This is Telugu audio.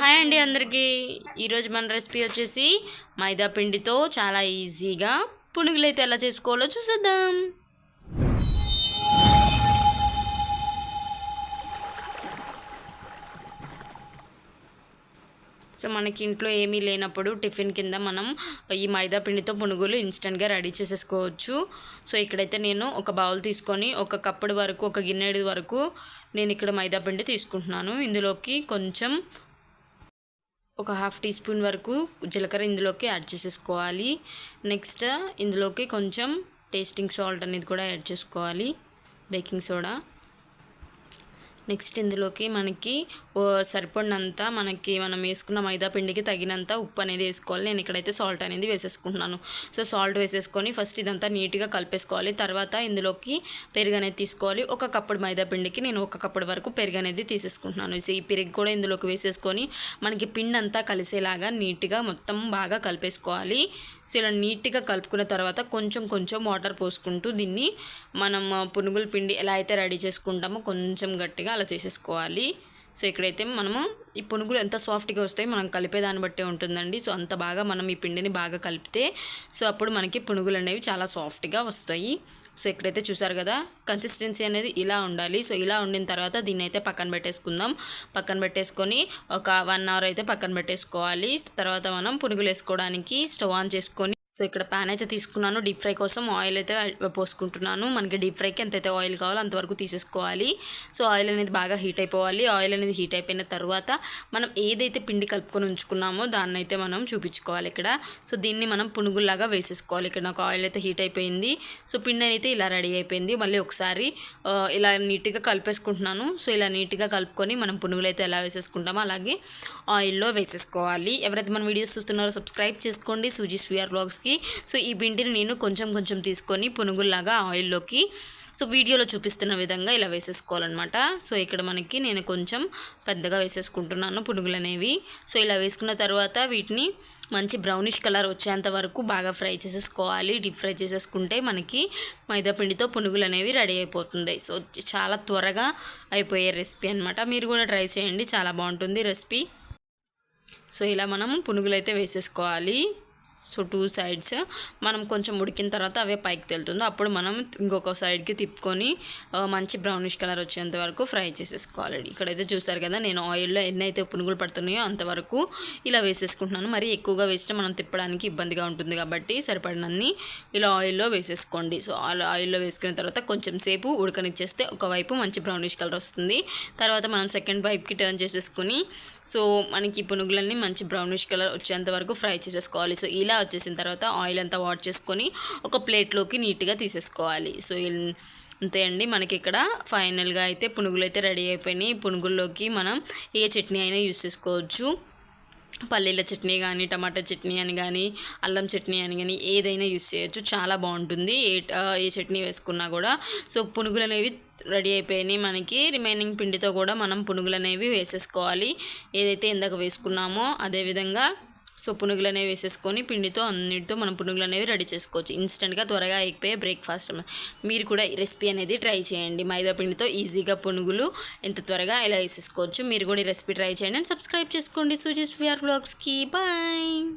హాయ్ అండి అందరికీ. ఈరోజు మన రెసిపీ వచ్చేసి మైదా పిండితో చాలా ఈజీగా పునుగులు అయితే ఎలా చేసుకోవాలో చూసేద్దాం. సో మనకి ఇంట్లో ఏమీ లేనప్పుడు టిఫిన్ కింద మనం ఈ మైదా పిండితో పునుగులు ఇన్స్టెంట్గా రెడీ చేసేసుకోవచ్చు. సో ఇక్కడైతే నేను ఒక బౌల్ తీసుకొని ఒక కప్పుడు వరకు ఒక గిన్నెడు వరకు నేను ఇక్కడ మైదా పిండి తీసుకుంటున్నాను. ఇందులోకి కొంచెం ఒక హాఫ్ టీ స్పూన్ వరకు జీలకర్ర ఇందులోకి యాడ్ చేసేసుకోవాలి. నెక్స్ట్ ఇందులోకి కొంచెం టేస్టింగ్ సాల్ట్ అనేది కూడా యాడ్ చేసుకోవాలి. Baking soda. నెక్స్ట్ ఇందులోకి మనకి సరిపడినంత మనకి మనం వేసుకున్న మైదా పిండికి తగినంత ఉప్పు అనేది వేసుకోవాలి. నేను ఇక్కడైతే సాల్ట్ అనేది వేసేసుకుంటున్నాను. సో సాల్ట్ వేసేసుకొని ఫస్ట్ ఇదంతా నీట్గా కలిపేసుకోవాలి. తర్వాత ఇందులోకి పెరుగు అనేది తీసుకోవాలి. ఒక కప్పుడు మైదా పిండికి నేను ఒక కప్పుడు వరకు పెరుగు అనేది తీసేసుకుంటున్నాను. సో ఈ పెరుగు కూడా ఇందులోకి వేసేసుకొని మనకి పిండి అంతా కలిసేలాగా నీట్గా మొత్తం బాగా కలిపేసుకోవాలి. సో ఇలా నీట్గా కలుపుకున్న తర్వాత కొంచెం కొంచెం వాటర్ పోసుకుంటూ దీన్ని మనం పునుగుల పిండి ఎలా అయితే రెడీ చేసుకుంటామో కొంచెం గట్టిగా అలా చేసేసుకోవాలి. సో ఇక్కడైతే మనము ఈ పునుగులు ఎంత సాఫ్ట్గా వస్తాయి మనం కలిపే దాన్ని బట్టే ఉంటుందండి. సో అంత బాగా మనం ఈ పిండిని బాగా కలిపితే సో అప్పుడు మనకి పునుగులు అనేవి చాలా సాఫ్ట్గా వస్తాయి. సో ఇక్కడైతే చూసారు కదా కన్సిస్టెన్సీ అనేది ఇలా ఉండాలి. సో ఇలా ఉండిన తర్వాత దీన్ని అయితే పక్కన పెట్టేసుకుందాం. పక్కన పెట్టేసుకొని ఒక వన్ అవర్ అయితే పక్కన పెట్టేసుకోవాలి. తర్వాత మనం పునుగులు వేసుకోవడానికి స్టవ్ ఆన్ చేసుకొని సో ఇక్కడ ప్యాన్ అయితే తీసుకున్నాను. డీప్ ఫ్రై కోసం ఆయిల్ అయితే పోసుకుంటున్నాను. మనకి డీప్ ఫ్రైకి ఎంతైతే ఆయిల్ కావాలో అంతవరకు తీసేసుకోవాలి. సో ఆయిల్ అనేది బాగా హీట్ అయిపోవాలి. ఆయిల్ అనేది హీట్ అయిపోయిన తర్వాత మనం ఏదైతే పిండి కలుపుకొని ఉంచుకున్నామో దాన్ని అయితే మనం చూపించుకోవాలి ఇక్కడ. సో దీన్ని మనం పునుగుల్లాగా వేసేసుకోవాలి. ఇక్కడ నాకు ఆయిల్ అయితే హీట్ అయిపోయింది. సో పిండి అయితే ఇలా రెడీ అయిపోయింది. మళ్ళీ ఒకసారి ఇలా నీట్గా కలిపేసుకుంటున్నాను. సో ఇలా నీట్గా కలుపుకొని మనం పునుగులు అయితే ఎలా వేసేసుకుంటామో అలాగే ఆయిల్లో వేసేసుకోవాలి. ఎవరైతే మన వీడియోస్ చూస్తున్నారో సబ్స్క్రైబ్ చేసుకోండి. సూజీ స్వీఆర్ బ్లాగ్స్కి సో ఈ పిండిని నేను కొంచెం కొంచెం తీసుకొని పునుగుల్లాగా ఆయిల్లోకి సో వీడియోలో చూపిస్తున్న విధంగా ఇలా వేసేసుకోవాలన్నమాట. సో ఇక్కడ మనకి నేను కొంచెం పెద్దగా వేసేసుకుంటున్నాను పునుగులు అనేవి సో ఇలా వేసుకున్న తర్వాత వీటిని మంచి బ్రౌనిష్ కలర్ వచ్చేంత వరకు బాగా ఫ్రై చేసేసుకోవాలి. డీప్ ఫ్రై చేసేసుకుంటే మనకి మైదా పిండితో పునుగులు అనేవి రెడీ అయిపోతుంది. సో చాలా త్వరగా అయిపోయే రెసిపీ అనమాట మీరు కూడా ట్రై చేయండి చాలా బాగుంటుంది రెసిపీ. సో ఇలా మనం పునుగులు అయితే వేసేసుకోవాలి. సో టూ సైడ్స్ మనం కొంచెం ఉడికిన తర్వాత అవే పైకి తెలుతుంది. అప్పుడు మనం ఇంకొక సైడ్కి తిప్పుకొని మంచి బ్రౌనిష్ కలర్ వచ్చేంత వరకు ఫ్రై చేసేసుకోవాలి. ఇక్కడైతే చూసారు కదా నేను ఆయిల్లో ఎన్ని అయితే పునుగులు పడుతున్నాయో అంతవరకు ఇలా వేసేసుకుంటున్నాను. మరి ఎక్కువగా వేస్తే మనం తిప్పడానికి ఇబ్బందిగా ఉంటుంది కాబట్టి సరిపడినన్ని ఇలా ఆయిల్లో వేసేసుకోండి. సో ఆయిల్లో వేసుకున్న తర్వాత కొంచెం సేపు ఉడకనిచ్చేస్తే ఒకవైపు మంచి బ్రౌనిష్ కలర్ వస్తుంది. తర్వాత మనం సెకండ్ వైపుకి టర్న్ చేసేసుకుని సో మనకి పునుగులన్నీ మంచి బ్రౌనిష్ కలర్ వచ్చేంత వరకు ఫ్రై చేసేసుకోవాలి. సో ఇలా వచ్చేసిన తర్వాత ఆయిల్ అంతా వాట్ చేసుకొని ఒక ప్లేట్లోకి నీట్గా తీసేసుకోవాలి. సో అంతే అండి. మనకి ఇక్కడ ఫైనల్గా అయితే పునుగులు అయితే రెడీ అయిపోయినాయి. పునుగుల్లోకి మనం ఏ చట్నీ అయినా యూస్ చేసుకోవచ్చు. పల్లీల చట్నీ కానీ టమాటా చట్నీ అని కానీ అల్లం చట్నీ అని కానీ ఏదైనా యూస్ చేయొచ్చు. చాలా బాగుంటుంది. ఏ ఏ చట్నీ వేసుకున్నా కూడా. సో పునుగులు అనేవి రెడీ అయిపోయినాయి. మనకి రిమైనింగ్ పిండితో కూడా మనం పునుగులు అనేవి వేసేసుకోవాలి. ఏదైతే ఇందాక వేసుకున్నామో అదేవిధంగా సో పునుగులు అనేవి వేసేసుకొని పిండితో అన్నిటితో మనం పునుగులు అనేవి రెడీ చేసుకోవచ్చు. ఇన్స్టెంట్గా త్వరగా అయిపోయే బ్రేక్ఫాస్ట్ మీరు కూడా ఈ రెసిపీ అనేది ట్రై చేయండి. మైదా పిండితో ఈజీగా పునుగులు ఎంత త్వరగా ఇలా వేసేసుకోవచ్చు మీరు కూడా ఈ రెసిపీ ట్రై చేయండి. అండ్ సబ్స్క్రైబ్ చేసుకోండి. సూజీస్ విఆర్ బ్లాగ్స్కి బాయ్